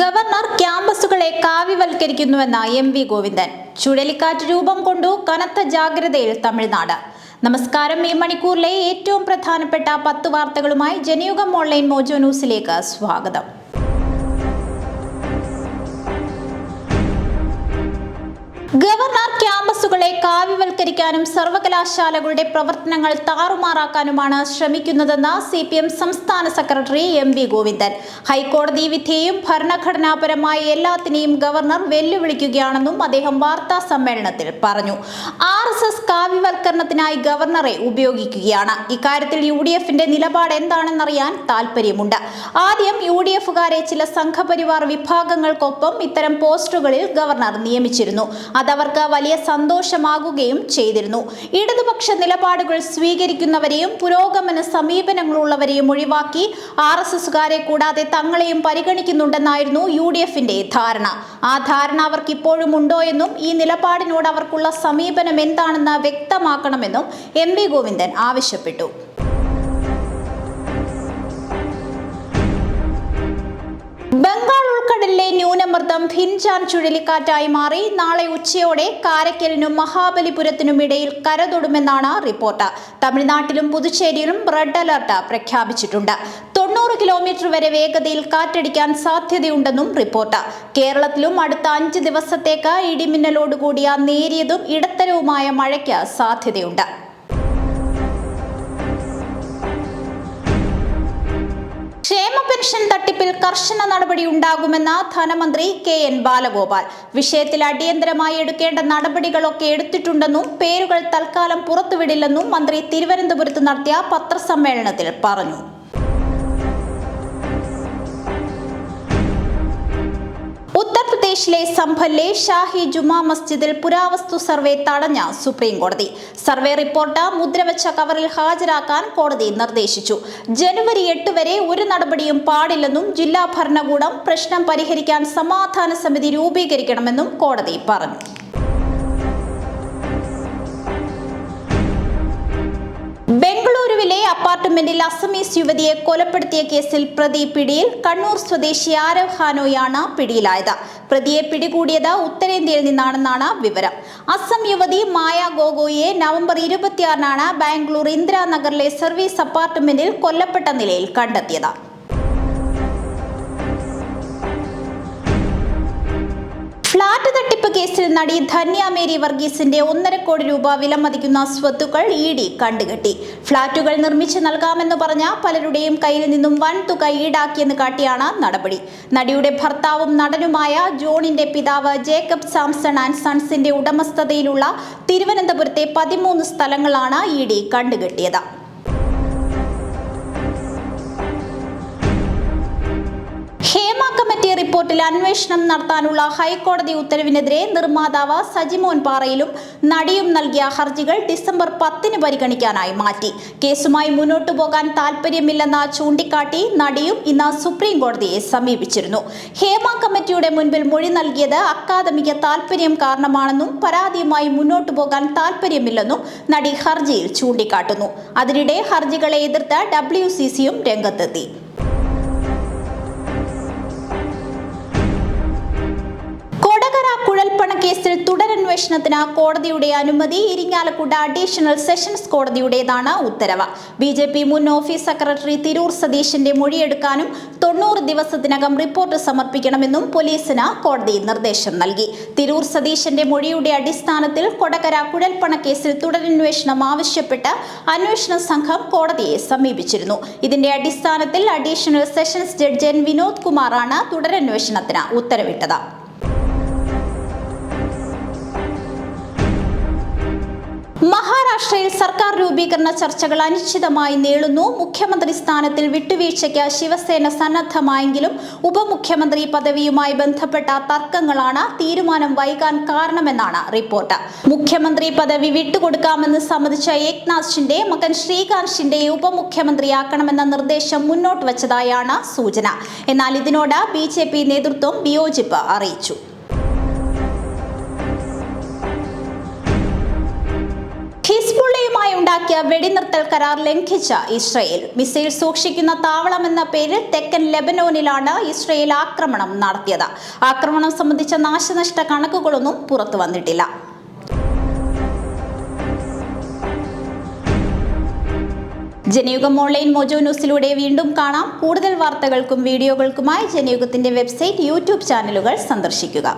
Governor ക്യാമ്പസുകളെ കാവ്യവൽക്കരിക്കുന്നുവെന്ന M V Govindan. ചുഴലിക്കാറ്റ് രൂപം കൊണ്ടു കനത്ത ജാഗ്രതയിൽ തമിഴ്നാട്. നമസ്കാരം. ഈ മണിക്കൂറിലെ ഏറ്റവും പ്രധാനപ്പെട്ട പത്ത് വാർത്തകളുമായി ജനയുഗം ഓൺലൈൻ മോജോ ന്യൂസിലേക്ക് സ്വാഗതം. കാവ്യവൽക്കരിക്കാനും സർവകലാശാലകളുടെ പ്രവർത്തനങ്ങൾ താറുമാറാക്കാനുമാണ് ശ്രമിക്കുന്നതെന്ന് സി പി എം സംസ്ഥാന സെക്രട്ടറി എം വി ഗോവിന്ദൻ. ഹൈക്കോടതി വിധിയെയും ഭരണഘടനാപരമായ എല്ലാത്തിനെയും ഗവർണർ വെല്ലുവിളിക്കുകയാണെന്നും അദ്ദേഹം വാർത്താ സമ്മേളനത്തിൽ പറഞ്ഞു. ആർ എസ് എസ് കാവ്യവൽക്കരണത്തിനായി ഗവർണറെ ഉപയോഗിക്കുകയാണ്. ഇക്കാര്യത്തിൽ യു ഡി എഫിന്റെ നിലപാട് എന്താണെന്നറിയാൻ താല്പര്യമുണ്ട് ആദ്യം യു ഡി എഫുകാരെ ചില സംഘപരിവാർ വിഭാഗങ്ങൾക്കൊപ്പം ഇത്തരം പോസ്റ്റുകളിൽ ഗവർണർ നിയമിച്ചിരുന്നു. അതവർക്ക് വലിയ സന്തോഷമാകുകയും ചെയ്തിരുന്നു. ഇടതുപക്ഷ നിലപാടുകൾ സ്വീകരിക്കുന്നവരെയും പുരോഗമന സമീപനങ്ങളുള്ളവരെയും ഒഴിവാക്കി ആർ എസ് എസുകാരെ കൂടാതെ തങ്ങളെയും പരിഗണിക്കുന്നുണ്ടെന്നായിരുന്നു യു ഡി എഫിന്റെ ധാരണ. ആ ധാരണ അവർക്ക് ഇപ്പോഴും ഉണ്ടോ എന്നും ഈ നിലപാടിനോട് അവർക്കുള്ള സമീപനം എന്താണെന്ന് വ്യക്തമാക്കണമെന്നും എം വി ഗോവിന്ദൻ ആവശ്യപ്പെട്ടു. ബംഗാൾ ഉൾക്കടലിലെ ന്യൂനമർദ്ദം ഭിൻചാൻ ചുഴലിക്കാറ്റായി മാറി. നാളെ ഉച്ചയോടെ കാരയ്ക്കലിനും മഹാബലിപുരത്തിനും ഇടയിൽ കരതൊടുമെന്നാണ് റിപ്പോർട്ട്. തമിഴ്നാട്ടിലും പുതുച്ചേരിയിലും റെഡ് അലർട്ട് പ്രഖ്യാപിച്ചിട്ടുണ്ട്. തൊണ്ണൂറ് കിലോമീറ്റർ വരെ വേഗതയിൽ കാറ്റടിക്കാൻ സാധ്യതയുണ്ടെന്നും റിപ്പോർട്ട്. കേരളത്തിലും അടുത്ത അഞ്ച് ദിവസത്തേക്ക് ഇടിമിന്നലോടുകൂടിയ നേരിയതും ഇടത്തരവുമായ മഴയ്ക്ക് സാധ്യതയുണ്ട്. ക്ഷേമ പെൻഷൻ തട്ടിപ്പിൽ കർശന നടപടി ഉണ്ടാകുമെന്ന് ധനമന്ത്രി കെ എൻ ബാലഗോപാൽ. വിഷയത്തിൽ അടിയന്തരമായി എടുക്കേണ്ട നടപടികളൊക്കെ എടുത്തിട്ടുണ്ടെന്നും പേരുകൾ തൽക്കാലം പുറത്തുവിടില്ലെന്നും മന്ത്രി തിരുവനന്തപുരത്ത് നടത്തിയ പത്രസമ്മേളനത്തിൽ പറഞ്ഞു. ഉത്തർപ്രദേശിലെ സംഭലിലെ ഷാഹി ജുമാ മസ്ജിദിൽ പുരാവസ്തു സർവേ തടഞ്ഞ സുപ്രീം കോടതി സർവേ റിപ്പോർട്ട് മുദ്രവച്ച കവറിൽ ഹാജരാക്കാൻ കോടതി നിർദ്ദേശിച്ചു. ജനുവരി എട്ട് വരെ ഒരു നടപടിയും പാടില്ലെന്നും ജില്ലാ ഭരണകൂടം പ്രശ്നം പരിഹരിക്കാൻ സമാധാന സമിതി രൂപീകരിക്കണമെന്നും കോടതി പറഞ്ഞു. ബംഗളൂരുവിലെ അപ്പാർട്ട്മെന്റിൽ അസമീസ് യുവതിയെ കൊലപ്പെടുത്തിയ കേസിൽ പ്രതി പിടിയിൽ കണ്ണൂർ സ്വദേശി ആരവ് ഹാനോയാണ് പിടിയിലായത്. പ്രതിയെ പിടികൂടിയത് ഉത്തരേന്ത്യയിൽ നിന്നാണെന്നാണ് വിവരം. അസം യുവതി മായ ഗോഗോയെ നവംബർ ഇരുപത്തിയാറിനാണ് ബാംഗ്ലൂർ ഇന്ദിരാനഗറിലെ സർവീസ് അപ്പാർട്ട്മെന്റിൽ കൊല്ലപ്പെട്ട നിലയിൽ കണ്ടെത്തിയത്. ഫ്ളാറ്റ് തട്ടിപ്പ് കേസിൽ നടി ധന്യ മേരി വർഗീസിന്റെ ഒന്നര കോടി രൂപ വിലമതിക്കുന്ന സ്വത്തുക്കൾ ഇ ഡി കണ്ടുകെട്ടി. ഫ്ളാറ്റുകൾ നിർമ്മിച്ചു നൽകാമെന്ന് പറഞ്ഞ പലരുടെയും കയ്യിൽ നിന്നും വൻ തുക ഈടാക്കിയെന്ന് കാട്ടിയാണ് നടപടി. നടിയുടെ ഭർത്താവും നടനുമായ ജോണിന്റെ പിതാവ് ജേക്കബ് സാംസൺ ആൻഡ് സൺസിന്റെ ഉടമസ്ഥതയിലുള്ള തിരുവനന്തപുരത്തെ പതിമൂന്ന് സ്ഥലങ്ങളാണ് ഇ ഡി കണ്ടുകെട്ടിയത്. കമ്മിറ്റി റിപ്പോർട്ടിൽ അന്വേഷണം നടത്താനുള്ള ഹൈക്കോടതി ഉത്തരവിനെതിരെ നിർമ്മാതാവ് സജിമോൻ പാറയിലും നടിയും നൽകിയ ഹർജികൾ ഡിസംബർ പത്തിന് പരിഗണിക്കാനായി മാറ്റി. കേസുമായി മുന്നോട്ടു പോകാൻ താൽപ്പര്യമില്ലെന്ന് ചൂണ്ടിക്കാട്ടി നടിയും ഇന്ന് സുപ്രീം കോടതിയെ സമീപിച്ചിരുന്നു. ഹേമ കമ്മിറ്റിയുടെ മുൻപിൽ മൊഴി നൽകിയത് അക്കാദമിക താൽപ്പര്യം കാരണമാണെന്നും പരാതിയുമായി മുന്നോട്ടു പോകാൻ താൽപ്പര്യമില്ലെന്നും നടി ഹർജിയിൽ ചൂണ്ടിക്കാട്ടുന്നു. അതിനിടെ ഹർജികളെ എതിർത്ത് ഡബ്ല്യു രംഗത്തെത്തി. തുടരന്വേഷണത്തിന് കോടതിയുടെ അനുമതി ഇരിങ്ങാലക്കുട അഡീഷണൽ സെഷൻസ് കോടതിയുടേതാണ് ഉത്തരവ്. ബി ജെ പി മുൻ ഓഫീസ് സെക്രട്ടറി തിരൂർ സതീഷിന്റെ മൊഴിയെടുക്കാനും തൊണ്ണൂറ് ദിവസത്തിനകം റിപ്പോർട്ട് സമർപ്പിക്കണമെന്നും പോലീസിന് കോടതി നിർദ്ദേശം നൽകി. തിരൂർ സതീശന്റെ മൊഴിയുടെ അടിസ്ഥാനത്തിൽ കൊടകര കുഴൽപ്പണ കേസിൽ തുടരന്വേഷണം ആവശ്യപ്പെട്ട് അന്വേഷണ സംഘം കോടതിയെ സമീപിച്ചിരുന്നു. ഇതിന്റെ അടിസ്ഥാനത്തിൽ additional sessions judge N Vinod കുമാറാണ് തുടരന്വേഷണത്തിന് ഉത്തരവിട്ടത്. മഹാരാഷ്ട്രയിൽ സർക്കാർ രൂപീകരണ ചർച്ചകൾ അനിശ്ചിതമായി നീളുന്നു. മുഖ്യമന്ത്രി സ്ഥാനത്തിൽ വിട്ടുവീഴ്ചയ്ക്ക് ശിവസേന സന്നദ്ധമായെങ്കിലും ഉപമുഖ്യമന്ത്രി പദവിയുമായി ബന്ധപ്പെട്ട തർക്കങ്ങളാണ് തീരുമാനം വൈകാൻ കാരണമെന്നാണ് റിപ്പോർട്ട്. മുഖ്യമന്ത്രി പദവി വിട്ടുകൊടുക്കാമെന്ന് സമ്മതിച്ച ഏക്നാഥ് മകൻ ശ്രീകാന്ത് ഉപമുഖ്യമന്ത്രിയാക്കണമെന്ന നിർദ്ദേശം മുന്നോട്ട് വച്ചതായാണ് സൂചന. എന്നാൽ ഇതിനോട് ബി നേതൃത്വം വിയോജിപ്പ് അറിയിച്ചു. ഹിസ്ബുള്ളയുമായി ഉണ്ടാക്കിയ വെടിനിർത്തൽ കരാർ ലംഘിച്ച ഇസ്രയേൽ. മിസൈൽ സൂക്ഷിക്കുന്ന താവളം എന്ന പേരിൽ തെക്കൻ ലെബനോനിലാണ് ഇസ്രയേൽ ആക്രമണം നടത്തിയത്. ആക്രമണം സംബന്ധിച്ച നാശനഷ്ട കണക്കുകളൊന്നും പുറത്തു വന്നിട്ടില്ല. ജനയുഗം ഓൺലൈൻ മോജോ ന്യൂസിലൂടെ വീണ്ടും കാണാം. കൂടുതൽ വാർത്തകൾക്കും വീഡിയോകൾക്കുമായി ജനയുഗത്തിന്റെ വെബ്സൈറ്റ് യൂട്യൂബ് ചാനലുകൾ സന്ദർശിക്കുക.